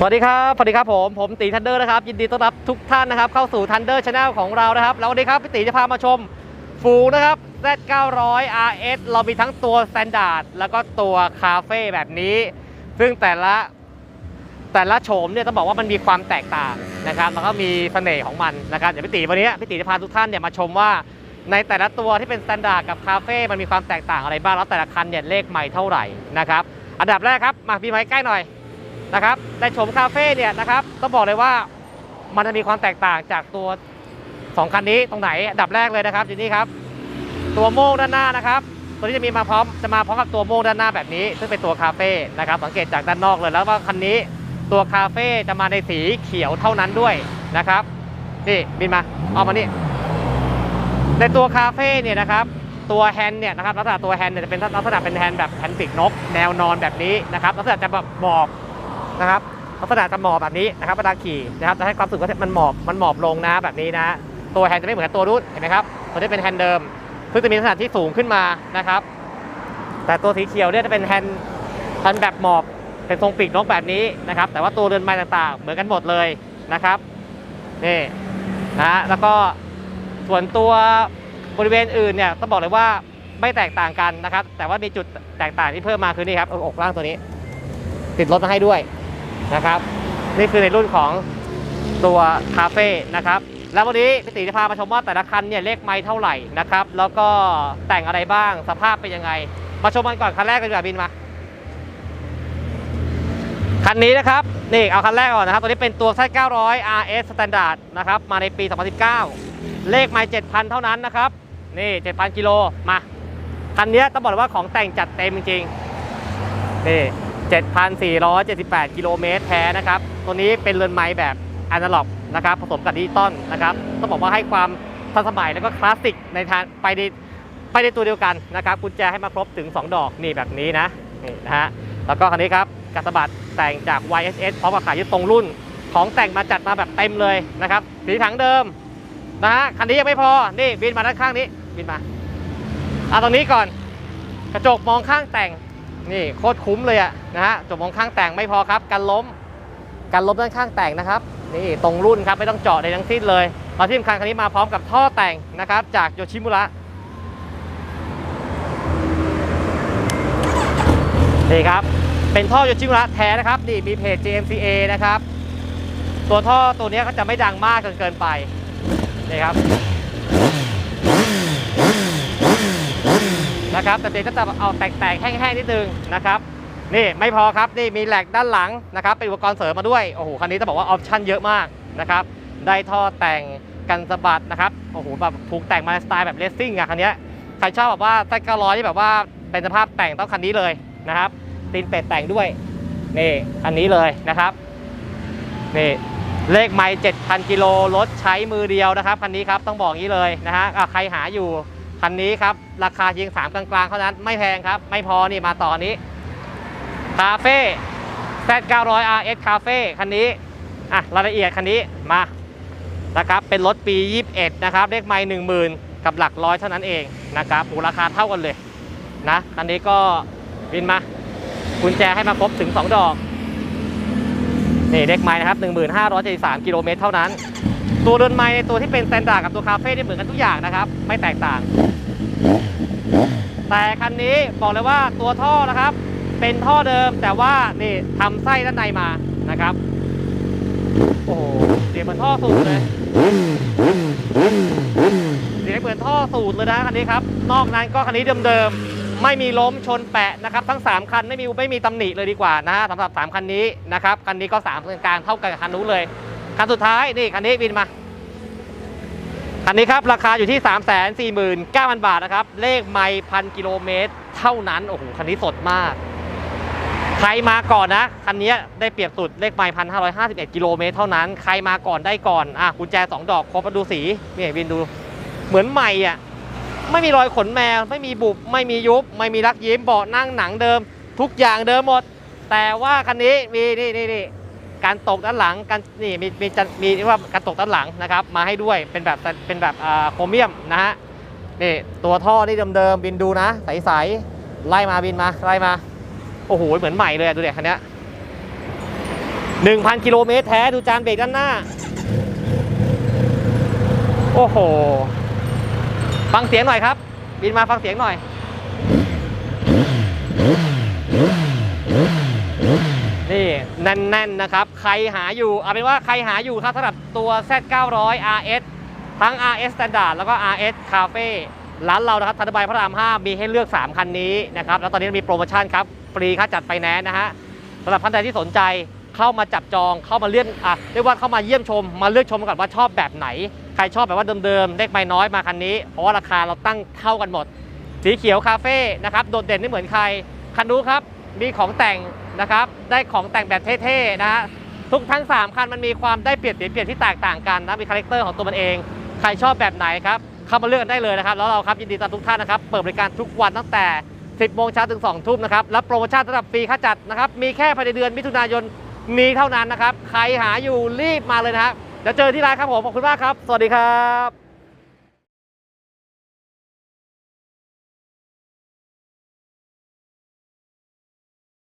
สวัสดีครับสวัสดีครับผมผมตีทันเดอร์นะครับยินดีต้อนรับทุกท่านนะครับเข้าสู่ทันเดอร์ชาแนลของเรานะครับแล้ววันนี้ครับพี่ตีจะพามาชมฟูนะครับ Z900 RS เรามีทั้งตัว Standard แล้วก็ตัวคาเฟ่แบบนี้ ซึ่งแต่ละแต่ละโฉมเนี่ยต้องบอกว่ามันมีความแตกต่างนะครับแล้วก็มีเสน่ห์ของมันนะครับเดี๋ยวพี่ตีวันนี้พี่ตีจะพาทุกท่านเนี่ยมาชมว่า ในแต่ละตัวที่เป็นสแตนดาร์ดกับคาเฟ่มันมีความแตกต่างอะไรบ้างแล้วแต่ละคันเนี่ยเลขใหม่เท่าไหร่นะครับอันดับแรกครับมาพี่ไม้ใกล้หน่อย นะครับในโฉมคาเฟ่เนี่ยนะครับต้องบอกเลยว่ามันจะมีความแตกต่างจากตัว 2 คันนี้ตรงไหนดับแรกเลยนะครับอยู่นี่ครับ ตัวโม่งด้านหน้านะครับตัวนี้จะมีมาพร้อมจะมาพร้อมกับตัวโม่งด้านหน้าแบบนี้ ซึ่งเป็นตัวคาเฟ่นะครับสังเกตจากด้านนอกเลยแล้วว่าคันนี้ตัวคาเฟ่จะมาในสีเขียวเท่านั้นด้วยนะครับนี่บินมาเอามานี่ในตัวคาเฟ่เนี่ยนะครับตัวแฮนด์เนี่ยนะครับลักษณะตัวแฮนด์เนี่ยจะเป็นลักษณะเป็นแฮนด์แบบแฮนด์ปีกนก แนวนอนแบบนี้นะครับลักษณะจะแบบหมอบ นะครับลักษณะจะหมอบแบบนี้นะครับเวลาขี่นะครับจะให้ความรู้สึกว่ามันหมอบมันหมอบลงนะแบบนี้นะ ตัวแฮนด์จะไม่เหมือนตัวรุ่นเห็นไหมครับตัวนี้เป็นแฮนด์เดิมซึ่งจะมีลักษณะที่สูงขึ้นมานะครับ แต่ตัวสีเขียวเนี่ยจะเป็นแฮนด์แฮนด์แบบหมอบเป็นทรงปีกนกแบบนี้นะครับ แต่ว่าตัวเรือนไม้ต่างๆ เหมือนกันหมดเลยนะครับนี่นะฮะแล้วก็ส่วนตัวบริเวณอื่นเนี่ยต้องบอกเลยว่าไม่แตกต่างกันนะครับ แต่ว่ามีจุดแตกต่างที่เพิ่มมาคือนี่ครับอกล่างตัวนี้ ติดรถมาให้ด้วย นะครับ นี่คือในรุ่นของตัวคาเฟ่นะครับ แล้ววันนี้พี่ติจะพามาชมว่าแต่ละคันเนี่ยเลขไม้เท่าไหร่นะครับ แล้วก็แต่งอะไรบ้างสภาพเป็นยังไง มาชมกันก่อนคันแรกกันดีกว่าบินมา คันนี้นะครับนี่เอาคันแรกก่อนนะครับ ตัวนี้เป็นตัว Z900 RS Standard นะครับมาในปี 2019 เลขไม้7,000 เท่านั้นนะครับนี่ 7,000 กิโลมาคันนี้ต้องบอกเลยว่าของแต่งจัดเต็มจริงๆนี่ 7,478 กิโลเมตรแท้นะครับ ตัวนี้เป็นเรือนไม้แบบอนาล็อกนะครับ ผสมกับดิจิตอลนะครับ ต้องบอกว่าให้ความทันสมัยแล้วก็คลาสสิกในทางไปในไปในตัวเดียวกันนะครับ กุญแจให้มาครบถึง 2 ดอกนี่แบบนี้นะ นี่นะฮะ แล้วก็คันนี้ครับกัสบัดแต่งจาก YSS พร้อมกับขายยึดตรงรุ่น ของแต่งมาจัดมาแบบเต็มเลยนะครับ สีถังเดิมนะฮะ คันนี้ยังไม่พอ นี่บินมาด้านข้างนี้ บินมาเอาตรงนี้ก่อน กระจกมองข้างแต่ง นี่โคตรคุ้มเลยอะนะฮะจบมองข้างแต่งไม่พอครับ กันล้ม กันล้มด้านข้างแต่งนะครับ นี่ตรงรุ่นครับไม่ต้องเจาะในทั้งสิ้นเลยมาที่สำคัญคันนี้มาพร้อมกับท่อแต่งนะครับ จากโยชิมุระนี่ครับ เป็นท่อโยชิมุระแท้นะครับ นี่มีเพจ JMCA นะครับ ตัวท่อตัวนี้ก็จะไม่ดังมากจนเกินไปนี่ครับ นะครับแต่เสียงก็จะเอาแตกๆแห้งๆนิดนึงนะครับนี่ไม่พอครับนี่มีแหลกด้านหลังนะครับเป็นอุปกรณ์เสริมมาด้วยโอ้โหคันนี้ต้องบอกว่าออปชั่นเยอะมากนะครับได้ท่อแต่งกันสะบัดนะครับโอ้โหแบบถูกแต่งมาสไตล์แบบเลสซิ่งอะคันนี้ใครชอบแบบว่าแท็กก้าร้อยที่แบบว่าเป็นสภาพแต่งต้องคันนี้เลยนะครับตีนเป็ดแต่งด้วยนี่คันนี้เลยนะครับนี่เลขไมล์7,000 กิโลรถใช้มือเดียวนะครับคันนี้ครับต้องบอกอย่างนี้เลยนะฮะใครหาอยู่ คันนี้ครับ ราคาเพียง3กลางๆเท่านั้นไม่แพงครับ ไม่พอนี่มาต่อนี้คาเฟ่ Z900 RS คาเฟ่คันนี้อะรายละเอียดคันนี้มานะครับเป็นรถปี 21 นะครับเลขไมล์10,000กับหลักร้อยเท่านั้นเองนะครับโอ้ราคาเท่ากันเลยนะคันนี้ก็บินมากุญแจให้มาครบถึง 2 ดอก นี่เลขไมล์นะครับ 1,573 กิโลเมตรเท่านั้น ตัวเรือนไม้ในตัวที่เป็นสแตนดาร์ดกับตัวคาเฟ่ที่เหมือนกันทุกอย่างนะครับ ไม่แตกต่าง แต่คันนี้บอกเลยว่าตัวท่อนะครับ เป็นท่อเดิมแต่ว่านี่ทำไส้ด้านในมานะครับ โอ้โหเสียงเหมือนท่อสูตรเลยเสียงเหมือนท่อสูตรเลยนะคันนี้ครับ นอกนั้นก็คันนี้เดิมๆ ไม่มีล้มชนแปะนะครับ ทั้ง 3 คันไม่มีไม่มีตำหนิเลยดีกว่านะสำหรับ 3 คันนี้นะครับ คันนี้ก็3กลางเท่ากันกับคันนู้นเลย คันสุดท้ายนี่คันนี้บินมา คันนี้ครับราคาอยู่ที่ 3 4 9 0 0 0 บาทนะครับ เลขไม่พันกิโลเมตร เท่านั้น โอ้โห คันนี้สดมาก ใครมาก่อนนะ คันนี้ได้เปรียบสุดเลขไม่พันห้าร้อยห้าสิบเอ็ดกิโลเมตรเท่านั้น ใครมาก่อนได้ก่อน อะกุญแจ2ดอกครบมาดูสีนี่วินดู เหมือนใหม่อะ ไม่มีรอยขนแมว ไม่มีบุบ ไม่มียุบ ไม่มีรักยิ้มเบาะนั่งหนังเดิม ทุกอย่างเดิมหมด แต่ว่าคันนี้มีนี่นี่นี่ การตกด้านหลังการนี่มีมีจะมีเรียกว่าการตกด้านหลังนะครับ มาให้ด้วยเป็นแบบเป็นแบบอ่าโครเมียมนะฮะนี่ตัวท่อนี่เดิมๆบินดูนะใสๆไล่มาบินมาไล่มาโอ้โหเหมือนใหม่เลยดูเด็กคันนี้ย1,000กิโลเมตรแท้ดูจานเบรกด้านหน้า โอ้โห ฟังเสียงหน่อยครับ บินมาฟังเสียงหน่อย นี่ แน่นๆนะครับ ใครหาอยู่เอาเป็นว่าใครหาอยู่ครับสำหรับตัว Z 900 RS ทั้ง RS Standard แล้วก็ RS Cafe ร้านเรานะครับธัญบายพระราม 5 มีให้เลือก 3 คันนี้นะครับ แล้วตอนนี้มีโปรโมชั่นครับ ฟรีค่าจัดไฟแนนซ์นะฮะสำหรับท่านใดที่สนใจเข้ามาจับจองเข้ามาเลือกอะเรียกว่าเข้ามาเยี่ยมชม มาเลือกชมก่อนว่าชอบแบบไหน ใครชอบแบบว่าเดิมๆเลขไม่น้อยมาคันนี้ เพราะว่าราคาเราตั้งเท่ากันหมด สีเขียวคาเฟ่นะครับโดดเด่นไม่เหมือนใครคันนู้นครับมีของแต่ง นะครับ ได้ของแต่งแบบเท่ๆนะฮะทุกทั้ง 3 คันมันมีความได้เปรียบเสียเปรียบที่แตกต่างกันนะมีคาแรคเตอร์ของตัวมันเอง ใครชอบแบบไหนครับเข้ามาเลือกกันได้เลยนะครับ แล้วเราครับยินดีต้อนรับทุกท่านนะครับ เปิดบริการทุกวันตั้งแต่ 10 โมงเช้าถึง 2 ทุ่มนะครับ และโปรโมชั่นสำหรับฟรีค่าจัดนะครับ มีแค่ภายในเดือนมิถุนายนนี้เท่านั้นนะครับ ใครหาอยู่รีบมาเลยนะครับเดี๋ยวเจอที่ร้านครับผม ขอบคุณมากครับ สวัสดีครับ